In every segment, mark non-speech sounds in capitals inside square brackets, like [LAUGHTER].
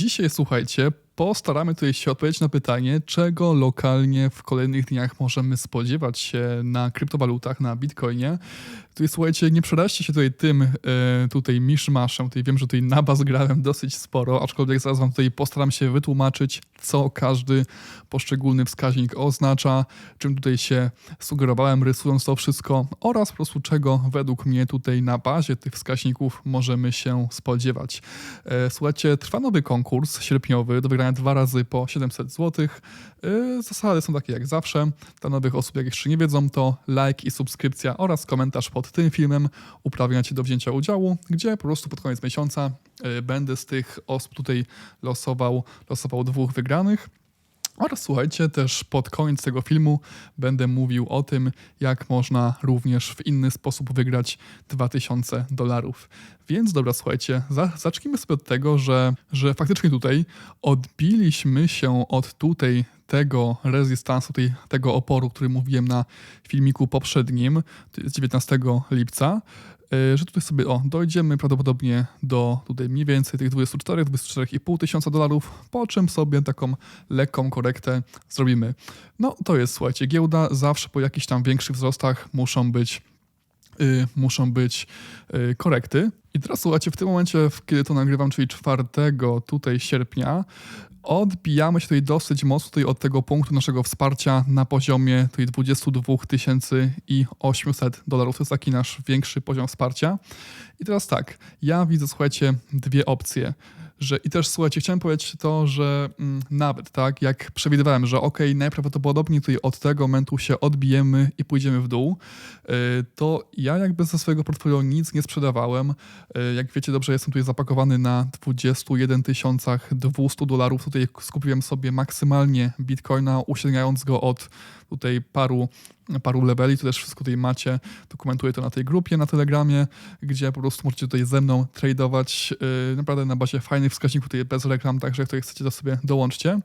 Dzisiaj słuchajcie, postaramy tutaj się odpowiedzieć na pytanie, czego lokalnie w kolejnych dniach możemy spodziewać się na kryptowalutach, na Bitcoinie. Tutaj słuchajcie, nie przeraźcie się tutaj tym e, tutaj miszmaszem, tutaj wiem, że tutaj na baz grałem dosyć sporo, aczkolwiek zaraz wam tutaj postaram się wytłumaczyć, co każdy poszczególny wskaźnik oznacza, czym tutaj się sugerowałem rysując to wszystko oraz po prostu czego według mnie tutaj na bazie tych wskaźników możemy się spodziewać. E, słuchajcie, trwa nowy konkurs sierpniowy do wygrania dwa razy po 700 zł. E, zasady są takie jak zawsze. Dla nowych osób, jak jeszcze nie wiedzą, to like i subskrypcja oraz komentarz pod tym filmem uprawnia Cię do wzięcia udziału, gdzie po prostu pod koniec miesiąca e, będę z tych osób tutaj losował, losował dwóch wygranych. Oraz słuchajcie, też pod koniec tego filmu będę mówił o tym, jak można również w inny sposób wygrać 2000 dolarów. Więc dobra, słuchajcie, za, zacznijmy sobie od tego, że, że faktycznie tutaj odbiliśmy się od tutaj tego rezystansu, tej, tego oporu, który mówiłem na filmiku poprzednim, jest 19 lipca, że tutaj sobie o, dojdziemy prawdopodobnie do tutaj mniej więcej tych 24, 24,5 tysiąca dolarów, po czym sobie taką lekką korektę zrobimy. No to jest, słuchajcie, giełda zawsze po jakichś tam większych wzrostach muszą być y, muszą być y, korekty. I teraz słuchajcie, w tym momencie, kiedy to nagrywam, czyli 4 tutaj sierpnia, odbijamy się tutaj dosyć mocno tutaj od tego punktu naszego wsparcia na poziomie tutaj 22 800 dolarów. To jest taki nasz większy poziom wsparcia. I teraz tak, ja widzę, słuchajcie, dwie opcje że i też słuchajcie, chciałem powiedzieć to, że mm, nawet tak, jak przewidywałem, że ok, najprawdopodobniej tutaj od tego momentu się odbijemy i pójdziemy w dół, yy, to ja jakby ze swojego portfolio nic nie sprzedawałem. Yy, jak wiecie dobrze, jestem tutaj zapakowany na 21 200 dolarów. Tutaj skupiłem sobie maksymalnie bitcoina, uśredniając go od tutaj paru, paru leveli, to też wszystko tutaj macie, dokumentuję to na tej grupie na Telegramie, gdzie po prostu możecie tutaj ze mną tradować yy, naprawdę na bazie fajnych wskaźników, tutaj bez reklam, także jak tutaj chcecie, to sobie dołączcie.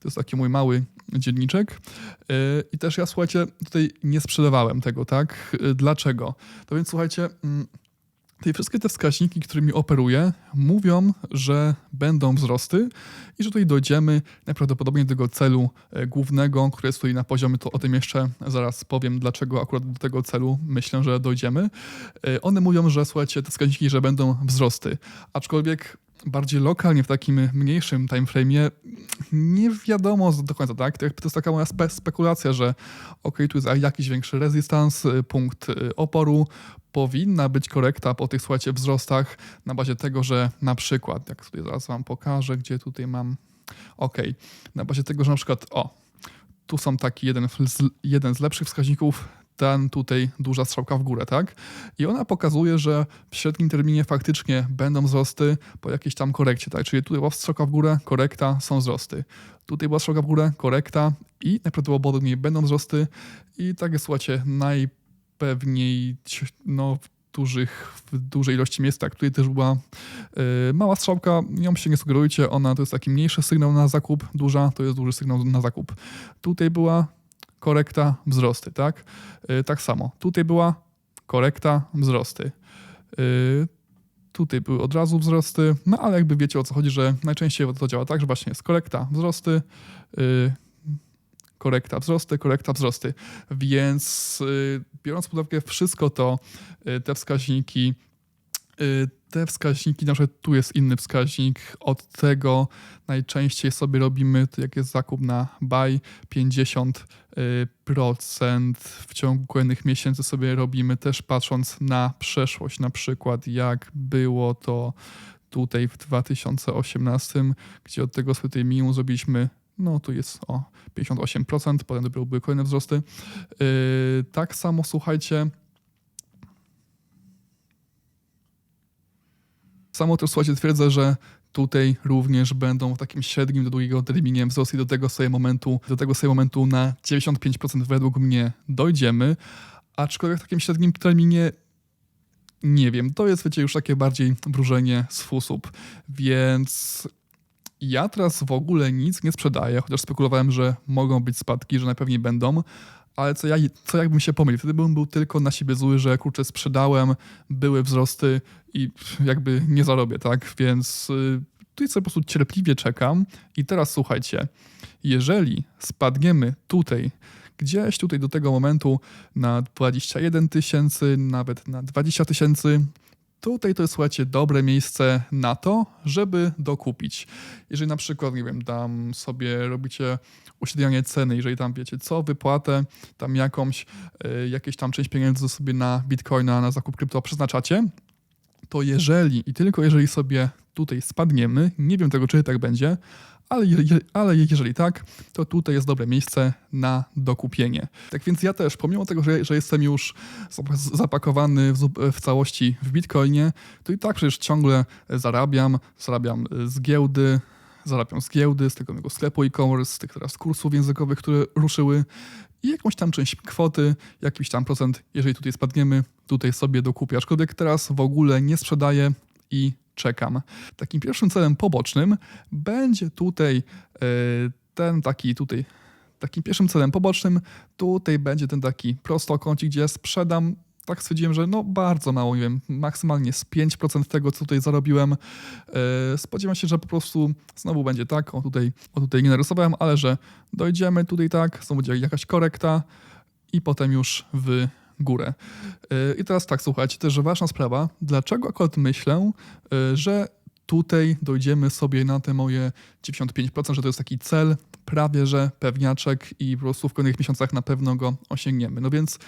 To jest taki mój mały dzienniczek. Yy, I też ja, słuchajcie, tutaj nie sprzedawałem tego, tak? Yy, dlaczego? To więc, słuchajcie... Yy, te wszystkie te wskaźniki, którymi operuję, mówią, że będą wzrosty i że tutaj dojdziemy najprawdopodobniej do tego celu e, głównego, który jest tutaj na poziomie, to o tym jeszcze zaraz powiem, dlaczego akurat do tego celu myślę, że dojdziemy. E, one mówią, że słuchajcie, te wskaźniki, że będą wzrosty, aczkolwiek bardziej lokalnie, w takim mniejszym timeframe'ie, nie wiadomo do końca, tak? To jest taka moja spe spekulacja, że ok, tu jest jakiś większy rezystans, y, punkt y, oporu, powinna być korekta po tych, słuchajcie, wzrostach na bazie tego, że na przykład, jak tutaj zaraz wam pokażę, gdzie tutaj mam, ok, na bazie tego, że na przykład, o, tu są taki jeden, jeden z lepszych wskaźników, ten tutaj duża strzałka w górę, tak? I ona pokazuje, że w średnim terminie faktycznie będą wzrosty po jakiejś tam korekcie, tak? Czyli tutaj była strzałka w górę, korekta, są wzrosty. Tutaj była strzałka w górę, korekta i najprawdopodobniej będą wzrosty i tak jest, słuchajcie, najpewniej no, dużych, w dużej ilości miejsc, tak, tutaj też była yy, mała strzałka, nią się nie sugerujcie, ona to jest taki mniejszy sygnał na zakup, duża to jest duży sygnał na zakup. Tutaj była korekta, wzrosty, tak? Yy, tak samo. Tutaj była korekta, wzrosty. Yy, tutaj były od razu wzrosty, no ale jakby wiecie o co chodzi, że najczęściej to działa tak, że właśnie jest korekta, wzrosty, yy, korekta, wzrosty, korekta, wzrosty. Więc biorąc pod uwagę wszystko to, te wskaźniki, Y, te wskaźniki, na przykład tu jest inny wskaźnik, od tego najczęściej sobie robimy, jak jest zakup na buy, 50% y, w ciągu kolejnych miesięcy sobie robimy też patrząc na przeszłość, na przykład jak było to tutaj w 2018, gdzie od tego tutaj minimum zrobiliśmy no tu jest o 58%, potem dopiero były kolejne wzrosty. Yy, tak samo słuchajcie, Samo też słuchajcie, twierdzę, że tutaj również będą w takim średnim do długiego terminie wzrosty do tego sobie momentu, do tego sobie momentu na 95% według mnie dojdziemy, aczkolwiek w takim średnim terminie nie wiem, to jest wiecie już takie bardziej wróżenie z fusów, więc ja teraz w ogóle nic nie sprzedaję, chociaż spekulowałem, że mogą być spadki, że najpewniej będą, ale co, ja, co jakbym się pomylił? Wtedy bym był tylko na siebie zły, że kurczę sprzedałem, były wzrosty i jakby nie zarobię, tak? Więc y, tutaj sobie po prostu cierpliwie czekam i teraz słuchajcie, jeżeli spadniemy tutaj, gdzieś tutaj do tego momentu na 21 tysięcy, nawet na 20 tysięcy, Tutaj to jest, słuchajcie, dobre miejsce na to, żeby dokupić. Jeżeli na przykład, nie wiem, tam sobie robicie uśrednianie ceny, jeżeli tam wiecie co, wypłatę, tam jakąś, y, jakieś tam część pieniędzy sobie na bitcoina, na zakup krypto przeznaczacie, to jeżeli i tylko jeżeli sobie tutaj spadniemy, nie wiem tego, czy tak będzie, ale, ale jeżeli tak, to tutaj jest dobre miejsce na dokupienie. Tak więc ja też, pomimo tego, że, że jestem już zapakowany w, w, całości w Bitcoinie, to i tak przecież ciągle zarabiam, zarabiam z giełdy, zarabiam z giełdy, z tego mojego sklepu e-commerce, z tych teraz kursów językowych, które ruszyły i jakąś tam część kwoty, jakiś tam procent, jeżeli tutaj spadniemy, tutaj sobie dokupię. Aczkolwiek teraz w ogóle nie sprzedaję i czekam. Takim pierwszym celem pobocznym będzie tutaj e, ten taki tutaj takim pierwszym celem pobocznym tutaj będzie ten taki prostokącik, gdzie sprzedam tak stwierdziłem, że no bardzo mało, nie wiem, maksymalnie z 5% tego, co tutaj zarobiłem. E, spodziewam się, że po prostu znowu będzie tak, o tutaj, o tutaj nie narysowałem, ale że dojdziemy tutaj tak, znowu będzie jakaś korekta i potem już w górę. E, I teraz tak, słuchajcie, też ważna sprawa, dlaczego akurat myślę, e, że tutaj dojdziemy sobie na te moje 95%, że to jest taki cel, prawie że pewniaczek i po prostu w kolejnych miesiącach na pewno go osiągniemy. No więc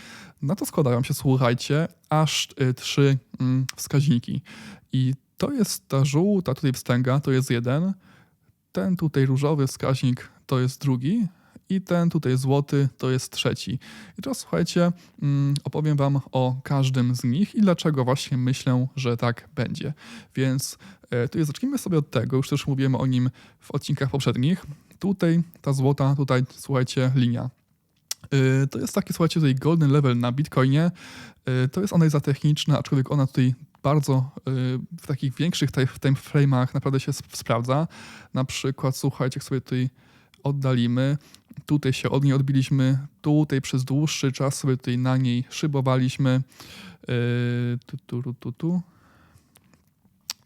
na to składają się, słuchajcie, aż y, trzy mm, wskaźniki. I to jest ta żółta tutaj wstęga, to jest jeden, ten tutaj różowy wskaźnik to jest drugi, i ten tutaj złoty to jest trzeci. I teraz słuchajcie, mm, opowiem Wam o każdym z nich i dlaczego właśnie myślę, że tak będzie. Więc e, tutaj zacznijmy sobie od tego, już też mówiłem o nim w odcinkach poprzednich. Tutaj ta złota, tutaj słuchajcie, linia. E, to jest taki, słuchajcie, tutaj golden level na Bitcoinie. E, to jest analiza techniczna, aczkolwiek ona tutaj bardzo w takich większych time frame'ach naprawdę się sprawdza. Na przykład, słuchajcie, jak sobie tutaj oddalimy, Tutaj się od niej odbiliśmy, tutaj przez dłuższy czas sobie tutaj na niej szybowaliśmy. Yy, tu, tu, tu, tu.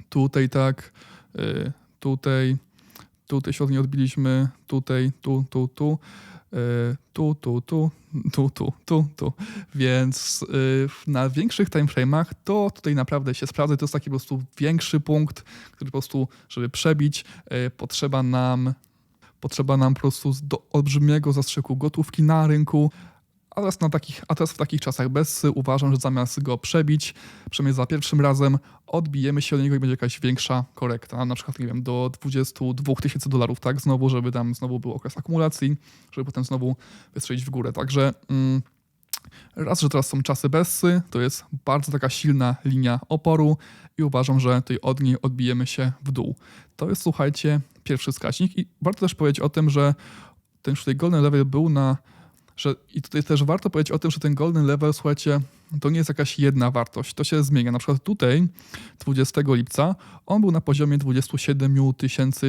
Tutaj tak, yy, tutaj, tutaj się od niej odbiliśmy, tutaj, tu, tu, tu. Yy, tu, tu, tu, tu, tu, tu, tu. Więc na większych timeframe'ach to tutaj naprawdę się sprawdza. To jest taki po prostu większy punkt, który po prostu, żeby przebić, potrzeba nam Potrzeba nam po prostu do olbrzymiego zastrzyku gotówki na rynku, a teraz, na takich, a teraz w takich czasach bez uważam, że zamiast go przebić, przynajmniej za pierwszym razem, odbijemy się od niego i będzie jakaś większa korekta, na przykład, nie wiem, do 22 tysięcy dolarów, tak, znowu, żeby tam znowu był okres akumulacji, żeby potem znowu wystrzelić w górę. Także mm, raz, że teraz są czasy bessy, to jest bardzo taka silna linia oporu i uważam, że tutaj od niej odbijemy się w dół. To jest, słuchajcie, pierwszy wskaźnik i warto też powiedzieć o tym, że ten już tutaj golden level był na że, I tutaj też warto powiedzieć o tym, że ten golden level, słuchajcie, to nie jest jakaś jedna wartość, to się zmienia. Na przykład tutaj 20 lipca on był na poziomie 27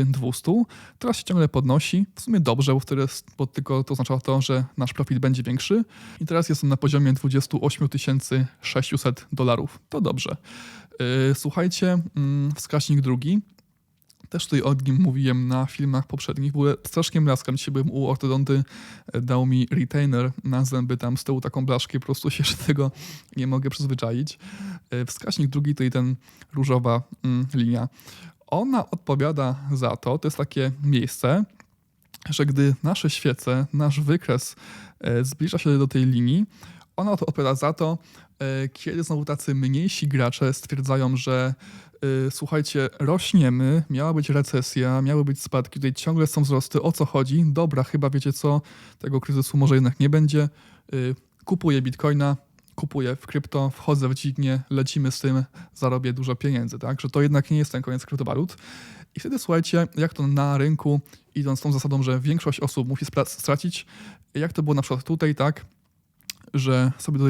200, teraz się ciągle podnosi, w sumie dobrze, bo, wtedy, bo tylko to oznacza to, że nasz profit będzie większy i teraz jest on na poziomie 28 600 dolarów. To dobrze. Yy, słuchajcie, mm, wskaźnik drugi też tutaj o nim mówiłem na filmach poprzednich. W ogóle strasznie mlaskam. Dzisiaj byłem u ortodonty, e, dał mi retainer na zęby tam z tyłu taką blaszkę, po prostu się [LAUGHS] tego nie mogę przyzwyczaić. E, wskaźnik drugi, tutaj ten różowa mm, linia. Ona odpowiada za to, to jest takie miejsce, że gdy nasze świece, nasz wykres e, zbliża się do tej linii, ona odpowiada za to, kiedy znowu tacy mniejsi gracze stwierdzają, że słuchajcie, rośniemy, miała być recesja, miały być spadki, tutaj ciągle są wzrosty, o co chodzi? Dobra, chyba wiecie co, tego kryzysu może jednak nie będzie. Y, kupuję bitcoina, kupuję w krypto, wchodzę w dźwignię, lecimy z tym, zarobię dużo pieniędzy, tak? Że to jednak nie jest ten koniec kryptowalut. I wtedy słuchajcie, jak to na rynku, idąc tą zasadą, że większość osób musi stracić, jak to było na przykład tutaj, tak? Że sobie do,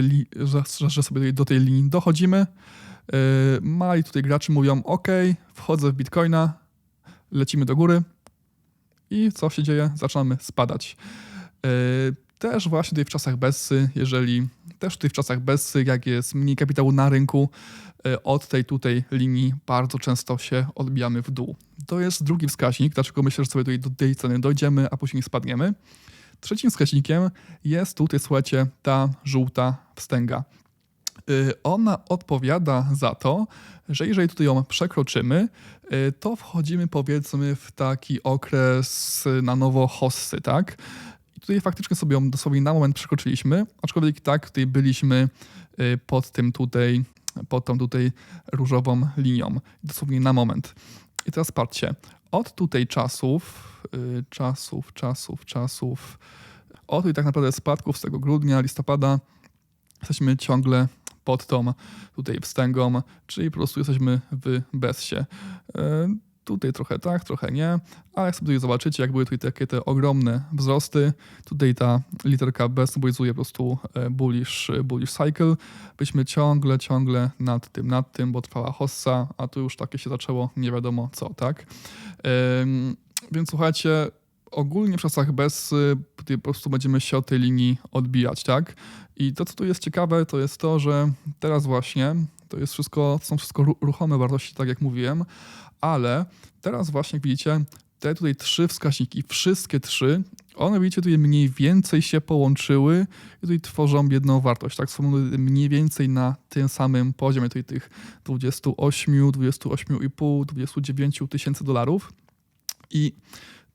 że, że sobie do tej linii dochodzimy, Yy, mali tutaj gracze mówią: OK, wchodzę w bitcoina, lecimy do góry i co się dzieje? Zaczynamy spadać. Yy, Też właśnie tutaj w czasach Bessy, jeżeli też tutaj w czasach Bessy, jak jest mniej kapitału na rynku, e, od tej tutaj linii bardzo często się odbijamy w dół. To jest drugi wskaźnik, dlaczego myślę, że sobie tutaj do tej ceny dojdziemy, a później spadniemy. Trzecim wskaźnikiem jest tutaj, słuchajcie, ta żółta wstęga. Y, Ona odpowiada za to, że jeżeli tutaj ją przekroczymy, y, to wchodzimy powiedzmy w taki okres na nowo hossy, tak? I tutaj faktycznie sobie ją dosłownie na moment przekroczyliśmy, aczkolwiek tak tutaj byliśmy y, pod tym tutaj, pod tą tutaj różową linią, dosłownie na moment. I teraz patrzcie, od tutaj czasów, czasów, czasów, czasów, od tutaj tak naprawdę spadków z tego grudnia, listopada, jesteśmy ciągle pod tą tutaj wstęgą, czyli po prostu jesteśmy w bezsie. E, Tutaj trochę tak, trochę nie, ale jak sobie tutaj zobaczycie, jak były tutaj takie te ogromne wzrosty, tutaj ta literka B symbolizuje po prostu e, bullish, bullish cycle. Byliśmy ciągle, ciągle nad tym, nad tym, bo trwała hossa, a tu już takie się zaczęło nie wiadomo co, tak? Więc słuchajcie, ogólnie w czasach bez tutaj po prostu będziemy się od tej linii odbijać, tak? I to, co tu jest ciekawe, to jest to, że teraz właśnie to jest wszystko, są wszystko ru- ruchome wartości, tak jak mówiłem, ale teraz właśnie, jak widzicie, te tutaj trzy wskaźniki, wszystkie trzy, one widzicie tutaj mniej więcej się połączyły i tutaj tworzą jedną wartość, tak? Są mniej więcej na tym samym poziomie tutaj tych 28, 28,5, 29 tysięcy dolarów i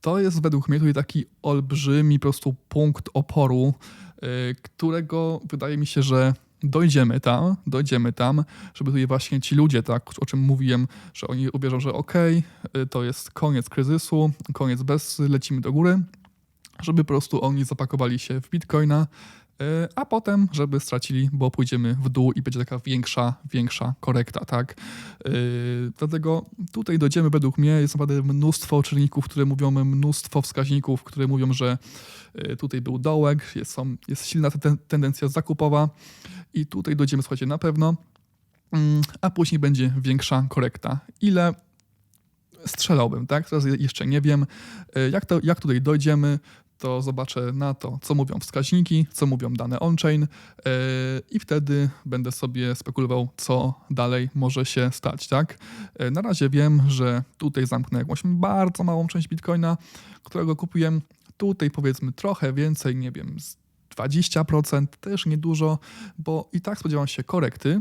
to jest według mnie tutaj taki olbrzymi po prostu punkt oporu, yy, którego wydaje mi się, że dojdziemy tam, dojdziemy tam, żeby tutaj właśnie ci ludzie, tak, o czym mówiłem, że oni uwierzą, że okej, yy, to jest koniec kryzysu, koniec bez, lecimy do góry, żeby po prostu oni zapakowali się w bitcoina, a potem, żeby stracili, bo pójdziemy w dół i będzie taka większa, większa korekta, tak? Yy, dlatego tutaj dojdziemy według mnie, jest naprawdę mnóstwo czynników, które mówią, mnóstwo wskaźników, które mówią, że yy, tutaj był dołek, jest, są, jest silna ten, tendencja zakupowa i tutaj dojdziemy, słuchajcie, na pewno, Mm, a później będzie większa korekta. Ile strzelałbym, tak? Teraz je- jeszcze nie wiem. Yy, Jak, to, jak tutaj dojdziemy, to zobaczę na to, co mówią wskaźniki, co mówią dane on-chain yy, i wtedy będę sobie spekulował, co dalej może się stać, tak? Yy, Na razie wiem, że tutaj zamknę jakąś bardzo małą część bitcoina, którego kupiłem. Tutaj powiedzmy trochę więcej, nie wiem, z 20%, też niedużo, bo i tak spodziewam się korekty,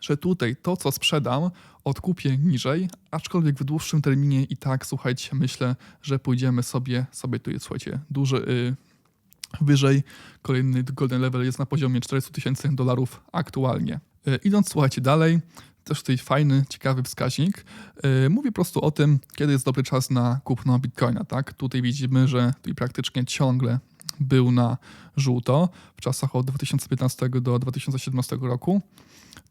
że tutaj to, co sprzedam, odkupię niżej, aczkolwiek w dłuższym terminie i tak, słuchajcie, myślę, że pójdziemy sobie, sobie tu jest, słuchajcie, duży, y, wyżej. Kolejny golden level jest na poziomie 400 tysięcy dolarów aktualnie. Y, idąc, słuchajcie, dalej, też tutaj fajny, ciekawy wskaźnik. Yy, mówi po prostu o tym, kiedy jest dobry czas na kupno bitcoina, tak? Tutaj widzimy, że tutaj praktycznie ciągle był na żółto w czasach od 2015 do 2017 roku.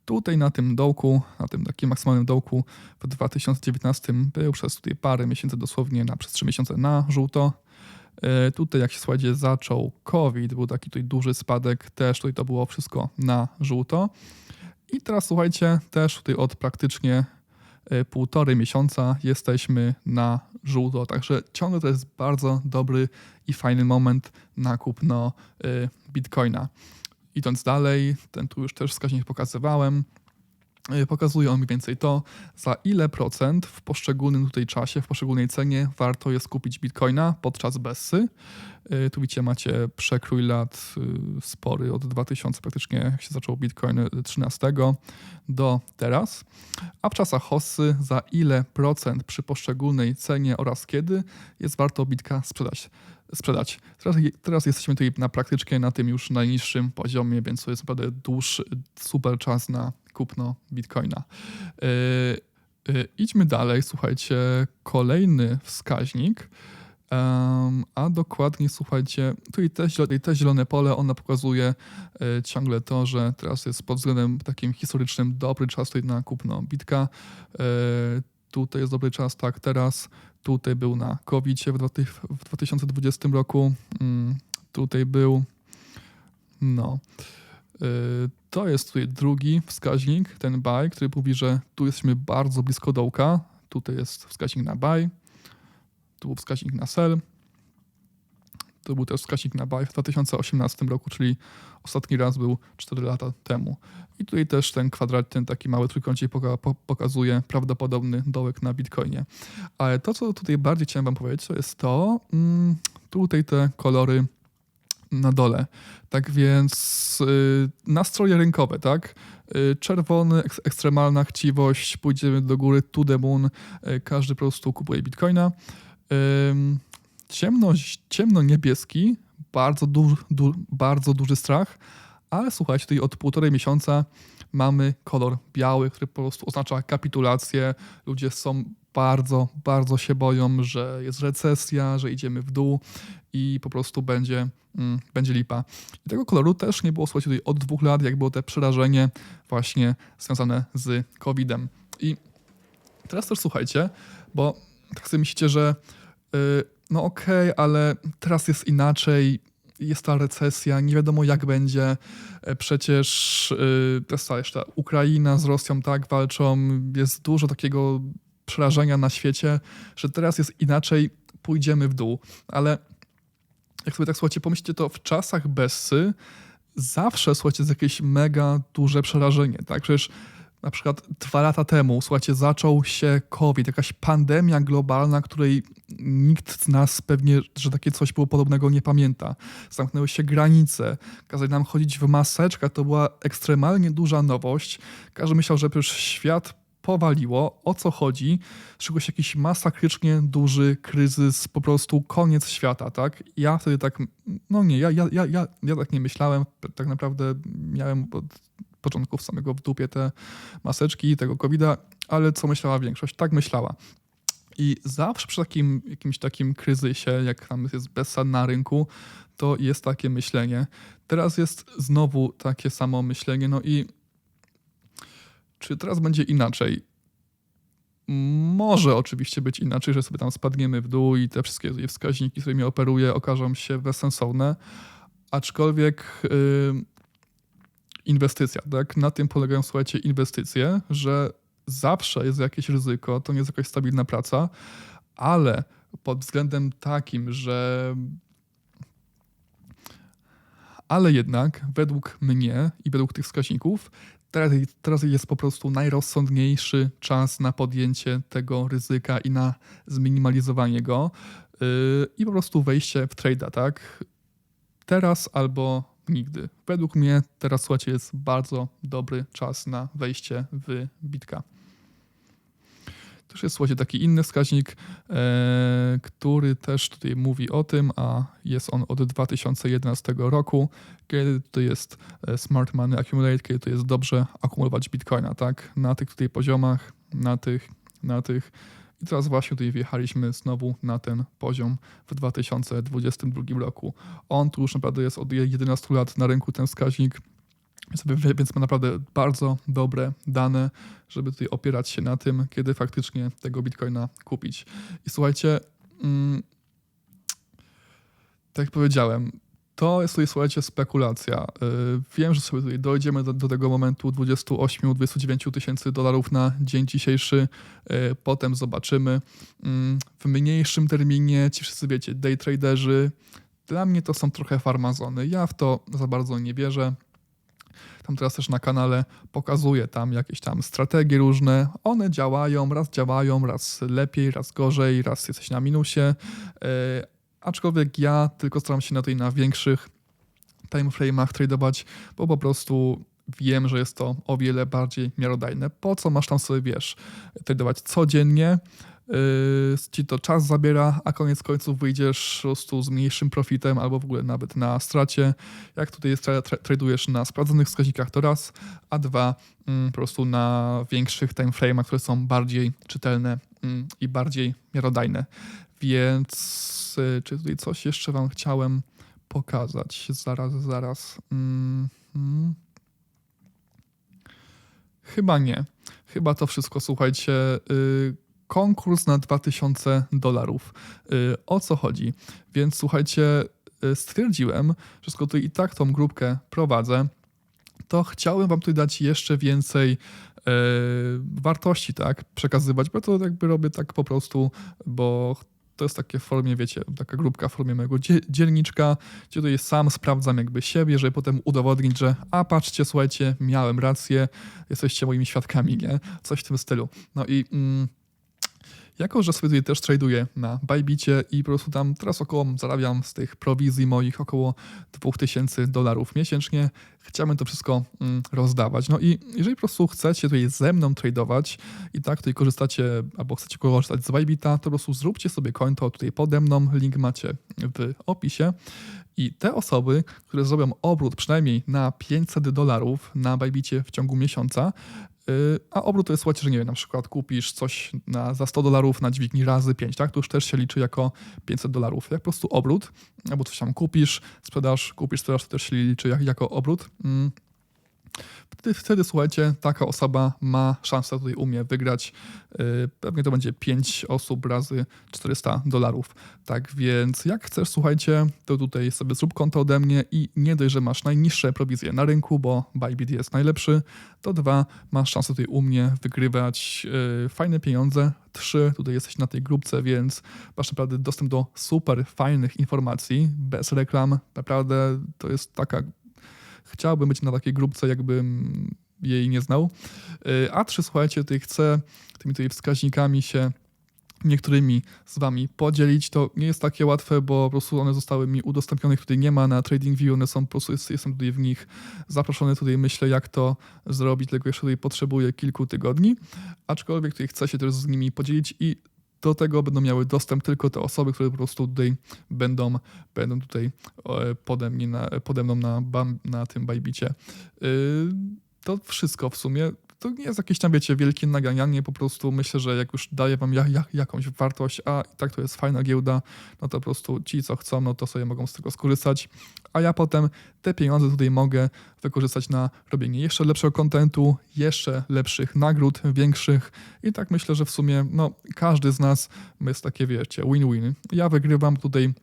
Tutaj na tym dołku, na tym takim maksymalnym dołku w 2019 był przez tutaj parę miesięcy dosłownie na przez 3 miesiące na żółto. E, Tutaj jak się słuchajcie zaczął COVID, był taki tutaj duży spadek, też tutaj to było wszystko na żółto. I teraz słuchajcie, też tutaj od praktycznie e, półtorej miesiąca jesteśmy na żółto, także ciągle to jest bardzo dobry i fajny moment na kupno e, bitcoina. Idąc dalej, ten tu już też wskaźnik pokazywałem, pokazuje on mniej więcej to, za ile procent w poszczególnym tutaj czasie, w poszczególnej cenie warto jest kupić bitcoina podczas Bessy. Y, Tu widzicie, macie przekrój lat y, spory od 2000, praktycznie się zaczął bitcoin y, 13 do teraz. A w czasach hossy za ile procent przy poszczególnej cenie oraz kiedy jest warto bitka sprzedać. Sprzedać. Teraz, teraz jesteśmy tutaj na praktycznie na tym już najniższym poziomie, więc to jest naprawdę dłuższy, super czas na kupno bitcoina. Yy, yy, idźmy dalej, słuchajcie, kolejny wskaźnik. Em, a dokładnie, słuchajcie, tutaj te, te zielone pole, ona pokazuje e, ciągle to, że teraz jest pod względem takim historycznym dobry czas tutaj na kupno bitka. E, tutaj jest dobry czas, tak, teraz. Tutaj był na covid w, dwa- w 2020 roku. Mm, tutaj był, no. E, To jest tutaj drugi wskaźnik, ten buy, który mówi, że tu jesteśmy bardzo blisko dołka. Tutaj jest wskaźnik na buy tu wskaźnik na sell. To był też wskaźnik na buy w 2018 roku, czyli ostatni raz był 4 lata temu. I tutaj też ten kwadrat, ten taki mały trójkącik poka- pokazuje prawdopodobny dołek na Bitcoinie. Ale to, co tutaj bardziej chciałem wam powiedzieć, to jest to, mm, tutaj te kolory na dole. Tak więc y, nastroje rynkowe, tak? Y, czerwony, ek ekstremalna chciwość, pójdziemy do góry, to the moon, y, każdy po prostu kupuje bitcoina. Ciemno, ciemno-niebieski, bardzo, du, du, bardzo duży strach, ale słuchajcie, tutaj od półtorej miesiąca mamy kolor biały, który po prostu oznacza kapitulację. Ludzie są bardzo, bardzo się boją, że jest recesja, że idziemy w dół i po prostu będzie, mm, będzie lipa. I tego koloru też nie było, słuchajcie, tutaj od dwóch lat, jak było te przerażenie właśnie związane z COVID-em. I teraz też słuchajcie, bo tak sobie myślicie, że yy, no okej, okay, ale teraz jest inaczej, jest ta recesja, nie wiadomo jak będzie. E, przecież yy, to jest jeszcze Ukraina z Rosją tak walczą, jest dużo takiego przerażenia na świecie, że teraz jest inaczej, pójdziemy w dół. Ale jak sobie tak słuchajcie, pomyślcie to w czasach Bessy zawsze słuchajcie jest jakieś mega duże przerażenie, tak? Przecież na przykład dwa lata temu, słuchajcie, zaczął się COVID, jakaś pandemia globalna, której nikt z nas pewnie, że takie coś było podobnego nie pamięta. Zamknęły się granice, kazali nam chodzić w maseczkach, to była ekstremalnie duża nowość. Każdy myślał, że już świat powaliło, o co chodzi, czegoś jakiś masakrycznie duży kryzys, po prostu koniec świata, tak? Ja wtedy tak, no nie, ja, ja, ja, ja, tak nie myślałem, tak naprawdę miałem początków samego w dupie te maseczki, tego COVID-a, ale co myślała większość? Tak myślała. I zawsze przy takim jakimś takim kryzysie, jak tam jest bezsad na rynku, to jest takie myślenie. Teraz jest znowu takie samo myślenie, no i czy teraz będzie inaczej? Może oczywiście być inaczej, że sobie tam spadniemy w dół i te wszystkie wskaźniki, z którymi operuję, okażą się bezsensowne, aczkolwiek inwestycja, tak? Na tym polegają, słuchajcie, inwestycje, że zawsze jest jakieś ryzyko, to nie jest jakaś stabilna praca, ale pod względem takim, że ale jednak według mnie i według tych wskaźników teraz, teraz jest po prostu najrozsądniejszy czas na podjęcie tego ryzyka i na zminimalizowanie go yy, i po prostu wejście w trade'a, tak? Teraz albo nigdy. Według mnie teraz, słuchajcie, jest bardzo dobry czas na wejście w bitka. Też jest, słuchajcie, taki inny wskaźnik, e, który też tutaj mówi o tym, a jest on od 2011 roku, kiedy to jest e, smart money accumulate, kiedy to jest dobrze akumulować bitcoina, tak? Na tych tutaj poziomach, na tych, na tych. I teraz właśnie tutaj wjechaliśmy znowu na ten poziom w 2022 roku. On tu już naprawdę jest od 11 lat na rynku ten wskaźnik więc ma naprawdę bardzo dobre dane, żeby tutaj opierać się na tym, kiedy faktycznie tego bitcoina kupić. I słuchajcie, mm, tak jak powiedziałem, to jest słuchajcie, spekulacja. Y, wiem, że sobie dojdziemy do, do tego momentu 28-29 tysięcy dolarów na dzień dzisiejszy. Y, potem zobaczymy. Mm, w mniejszym terminie ci wszyscy wiecie, day traderzy, dla mnie to są trochę farmazony. Ja w to za bardzo nie wierzę. Tam teraz też na kanale pokazuję tam jakieś tam strategie różne. One działają, raz działają, raz lepiej, raz gorzej, raz jesteś na minusie. Aczkolwiek ja tylko staram się na tej na większych timeframe'ach tradować, bo po prostu wiem, że jest to o wiele bardziej miarodajne. Po co masz tam sobie, wiesz, tradować codziennie, Yy, ci to czas zabiera, a koniec końców wyjdziesz po prostu z mniejszym profitem albo w ogóle nawet na stracie. Jak tutaj tra tra tradujesz na sprawdzonych wskaźnikach to raz, a dwa mm, po prostu na większych timeframe'ach, które są bardziej czytelne mm, i bardziej miarodajne. Więc yy, czy tutaj coś jeszcze wam chciałem pokazać? Zaraz, zaraz. Mm, mm. Chyba nie. Chyba to wszystko, słuchajcie. Yy, konkurs na 2000 dolarów. Y, o co chodzi? Więc słuchajcie, y, stwierdziłem, że skoro i tak tą grupkę prowadzę, to chciałem wam tutaj dać jeszcze więcej wartości, tak, przekazywać, bo to jakby robię tak po prostu, bo to jest takie w formie, wiecie, taka grupka w formie mojego dzie- dzielniczka, gdzie tutaj sam sprawdzam jakby siebie, żeby potem udowodnić, że a patrzcie, słuchajcie, miałem rację, jesteście moimi świadkami, nie? Coś w tym stylu. No i... Mm, jako, że sobie też traduję na Bybicie i po prostu tam teraz około zarabiam z tych prowizji moich około 2000 dolarów miesięcznie, chciałbym to wszystko mm, rozdawać. No i jeżeli po prostu chcecie tutaj ze mną tradować i tak tutaj korzystacie albo chcecie korzystać z Bybita, to po prostu zróbcie sobie konto tutaj pode mną, link macie w opisie. I te osoby, które zrobią obrót przynajmniej na 500 dolarów na Bybicie w ciągu miesiąca, a obrót to jest, słuchajcie, że nie wiem, na przykład kupisz coś na, za 100 dolarów na dźwigni razy 5, tak? To już też się liczy jako 500 dolarów. Jak po prostu obrót, albo coś tam kupisz, sprzedasz, kupisz, sprzedasz, to też się liczy jak, jako obrót. Wtedy, wtedy, słuchajcie, taka osoba ma szansę tutaj u mnie wygrać. Yy, pewnie to będzie 5 osób razy 400 dolarów. Tak więc jak chcesz, słuchajcie, to tutaj sobie zrób konto ode mnie i nie dość, że masz najniższe prowizje na rynku, bo Bybit jest najlepszy, to dwa, masz szansę tutaj u mnie wygrywać yy, fajne pieniądze. Trzy, tutaj jesteś na tej grupce, więc masz naprawdę dostęp do super fajnych informacji, bez reklam. Naprawdę to jest taka chciałbym być na takiej grupce, jakbym jej nie znał. A trzy, słuchajcie, tutaj chcę tymi tutaj wskaźnikami się niektórymi z wami podzielić. To nie jest takie łatwe, bo po prostu one zostały mi udostępnione, tutaj nie ma na TradingView, one są po prostu, jest, jestem tutaj w nich zaproszony, tutaj myślę jak to zrobić, tylko jeszcze tutaj potrzebuję kilku tygodni, aczkolwiek tutaj chcę się też z nimi podzielić i do tego będą miały dostęp tylko te osoby, które po prostu tutaj będą, będą tutaj pode, mnie na, pode mną na, na tym Bajbicie. To wszystko w sumie. To nie jest jakieś tam, wiecie, wielkie naganianie, po prostu myślę, że jak już daję wam ja, ja, jakąś wartość, a i tak to jest fajna giełda, no to po prostu ci, co chcą, no to sobie mogą z tego skorzystać, a ja potem te pieniądze tutaj mogę wykorzystać na robienie jeszcze lepszego kontentu, jeszcze lepszych nagród, większych i tak myślę, że w sumie, no każdy z nas jest takie, wiecie, win-win. Ja wygrywam tutaj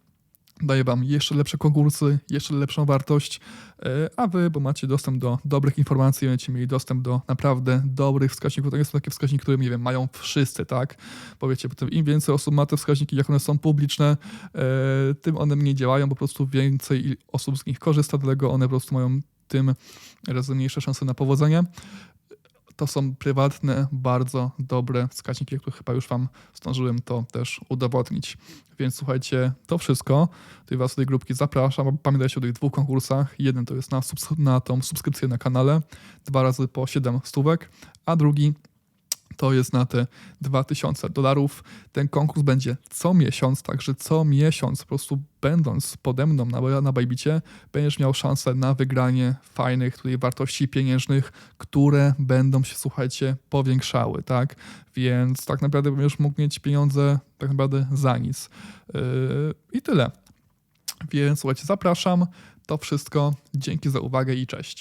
daję Wam jeszcze lepsze konkursy, jeszcze lepszą wartość, e, a Wy, bo macie dostęp do dobrych informacji, będziecie mieli dostęp do naprawdę dobrych wskaźników. To nie są takie wskaźniki, które, nie wiem, mają wszyscy, tak? Powiecie, im więcej osób ma te wskaźniki, jak one są publiczne, e, tym one mniej działają, po prostu więcej osób z nich korzysta, dlatego one po prostu mają tym razy mniejsze szanse na powodzenie to są prywatne, bardzo dobre wskaźniki, które chyba już Wam zdążyłem to też udowodnić. Więc słuchajcie, to wszystko. Tutaj Was do tej grupki zapraszam. Pamiętajcie o tych dwóch konkursach. Jeden to jest na, na tą subskrypcję na kanale, dwa razy po 7 stówek, a drugi to jest na te 2000 dolarów. Ten konkurs będzie co miesiąc, także co miesiąc po prostu będąc pode mną na, na Bajbicie, będziesz miał szansę na wygranie fajnych tutaj wartości pieniężnych, które będą się, słuchajcie, powiększały, tak? Więc tak naprawdę będziesz mógł mieć pieniądze tak naprawdę za nic. Yy, I tyle. Więc słuchajcie, zapraszam. To wszystko. Dzięki za uwagę i cześć.